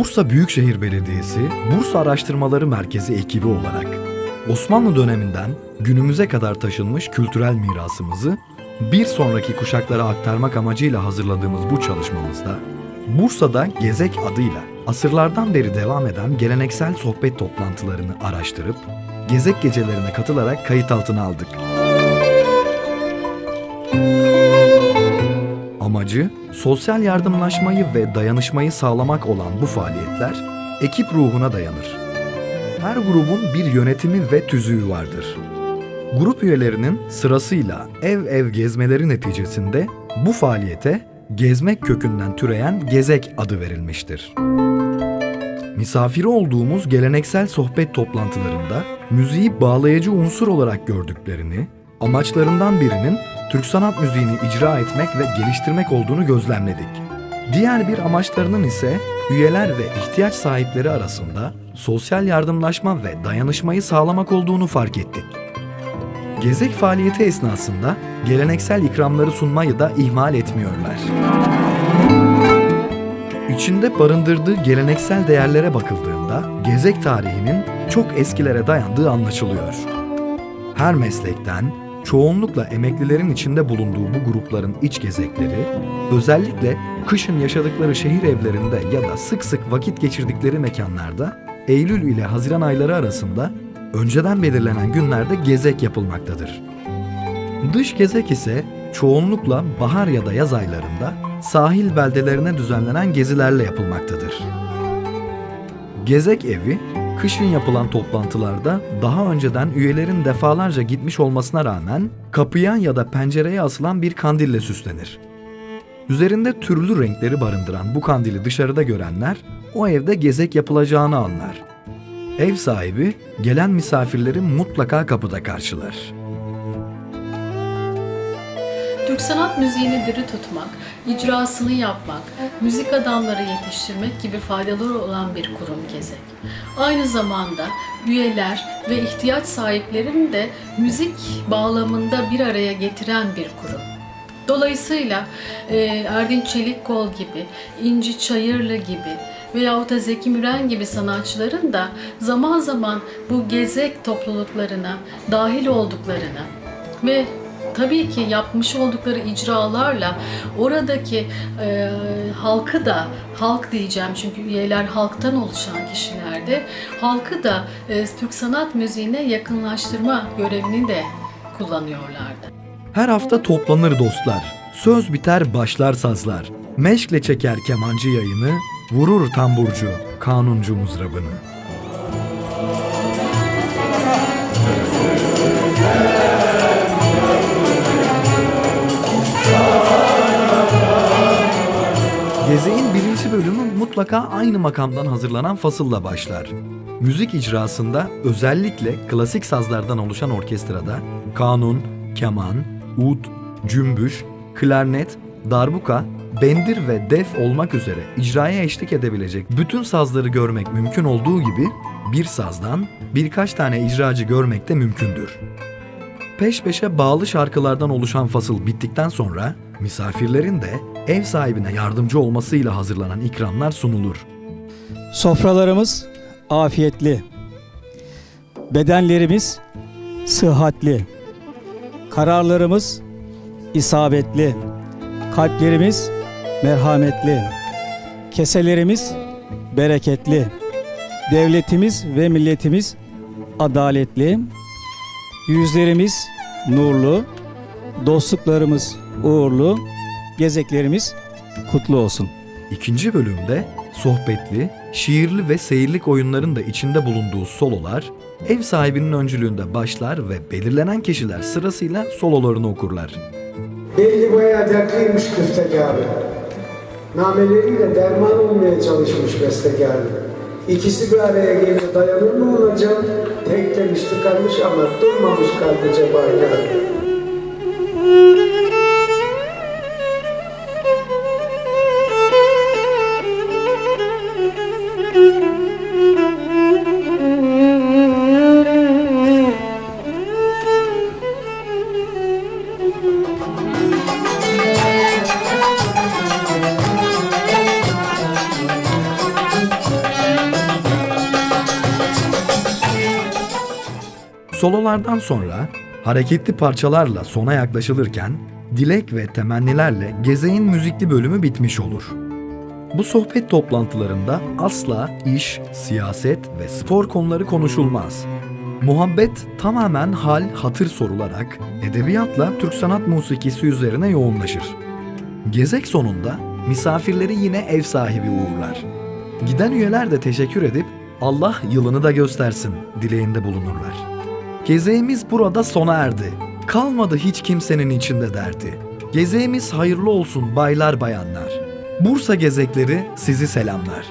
Bursa Büyükşehir Belediyesi, Bursa Araştırmaları Merkezi ekibi olarak Osmanlı döneminden günümüze kadar taşınmış kültürel mirasımızı bir sonraki kuşaklara aktarmak amacıyla hazırladığımız bu çalışmamızda Bursa'da Gezek adıyla asırlardan beri devam eden geleneksel sohbet toplantılarını araştırıp Gezek gecelerine katılarak kayıt altına aldık. Amacı sosyal yardımlaşmayı ve dayanışmayı sağlamak olan bu faaliyetler ekip ruhuna dayanır. Her grubun bir yönetimi ve tüzüğü vardır. Grup üyelerinin sırasıyla ev ev gezmeleri neticesinde bu faaliyete gezmek kökünden türeyen gezek adı verilmiştir. Misafiri olduğumuz geleneksel sohbet toplantılarında müziği bağlayıcı unsur olarak gördüklerini, amaçlarından birinin Türk sanat müziğini icra etmek ve geliştirmek olduğunu gözlemledik. Diğer bir amaçlarının ise üyeler ve ihtiyaç sahipleri arasında sosyal yardımlaşma ve dayanışmayı sağlamak olduğunu fark ettik. Gezek faaliyeti esnasında geleneksel ikramları sunmayı da ihmal etmiyorlar. İçinde barındırdığı geleneksel değerlere bakıldığında gezek tarihinin çok eskilere dayandığı anlaşılıyor. Her meslekten, çoğunlukla emeklilerin içinde bulunduğu bu grupların iç gezekleri, özellikle kışın yaşadıkları şehir evlerinde ya da sık sık vakit geçirdikleri mekanlarda Eylül ile Haziran ayları arasında önceden belirlenen günlerde gezek yapılmaktadır. Dış gezek ise çoğunlukla bahar ya da yaz aylarında sahil beldelerine düzenlenen gezilerle yapılmaktadır. Gezek evi, kışın yapılan toplantılarda daha önceden üyelerin defalarca gitmiş olmasına rağmen kapıya ya da pencereye asılan bir kandille süslenir. Üzerinde türlü renkleri barındıran bu kandili dışarıda görenler o evde gezek yapılacağını anlar. Ev sahibi gelen misafirleri mutlaka kapıda karşılar. Türk sanat müziğini diri tutmak, icrasını yapmak, müzik adamları yetiştirmek gibi faydaları olan bir kurum Gezek. Aynı zamanda üyeler ve ihtiyaç sahiplerini de müzik bağlamında bir araya getiren bir kurum. Dolayısıyla e, Erdinç Çelikkol gibi, İnci Çayırlı gibi veyahut da Zeki Müren gibi sanatçıların da zaman zaman bu gezek topluluklarına dahil olduklarını ve tabii ki yapmış oldukları icralarla oradaki e, halkı da halk diyeceğim çünkü üyeler halktan oluşan kişilerde halkı da e, Türk sanat müziğine yakınlaştırma görevini de kullanıyorlardı. Her hafta toplanır dostlar. Söz biter başlar sazlar. Meşkle çeker kemancı yayını, vurur tamburcu kanuncu mızrabını. Mutlaka aynı makamdan hazırlanan fasılla başlar. Müzik icrasında özellikle klasik sazlardan oluşan orkestrada kanun, keman, ud, cümbüş, klarnet, darbuka, bendir ve def olmak üzere icraya eşlik edebilecek bütün sazları görmek mümkün olduğu gibi bir sazdan birkaç tane icracı görmek de mümkündür. Peş peşe bağlı şarkılardan oluşan fasıl bittikten sonra misafirlerin de ev sahibine yardımcı olmasıyla hazırlanan ikramlar sunulur. Sofralarımız afiyetli. Bedenlerimiz sıhhatli. Kararlarımız isabetli. Kalplerimiz merhametli. Keselerimiz bereketli. Devletimiz ve milletimiz adaletli. Yüzlerimiz nurlu. Dostluklarımız uğurlu. Gezeklerimiz kutlu olsun. İkinci bölümde sohbetli, şiirli ve seyirlik oyunların da içinde bulunduğu sololar ev sahibinin öncülüğünde başlar ve belirlenen kişiler sırasıyla sololarını okurlar. Belli bayağı dertliymiş küftekarı. Nameleriyle derman olmaya çalışmış bestekarı. İkisi bir araya gelir dayanır mı ona can? Teklemiş tıkanmış ama durmamış kalbi cebahkar. Sololardan sonra hareketli parçalarla sona yaklaşılırken dilek ve temennilerle gezeğin müzikli bölümü bitmiş olur. Bu sohbet toplantılarında asla iş, siyaset ve spor konuları konuşulmaz. Muhabbet tamamen hal hatır sorularak edebiyatla Türk sanat musikisi üzerine yoğunlaşır. Gezek sonunda misafirleri yine ev sahibi uğurlar. Giden üyeler de teşekkür edip Allah yılını da göstersin dileğinde bulunurlar. Gezeğimiz burada sona erdi. Kalmadı hiç kimsenin içinde derdi. Gezeğimiz hayırlı olsun baylar bayanlar. Bursa gezekleri sizi selamlar.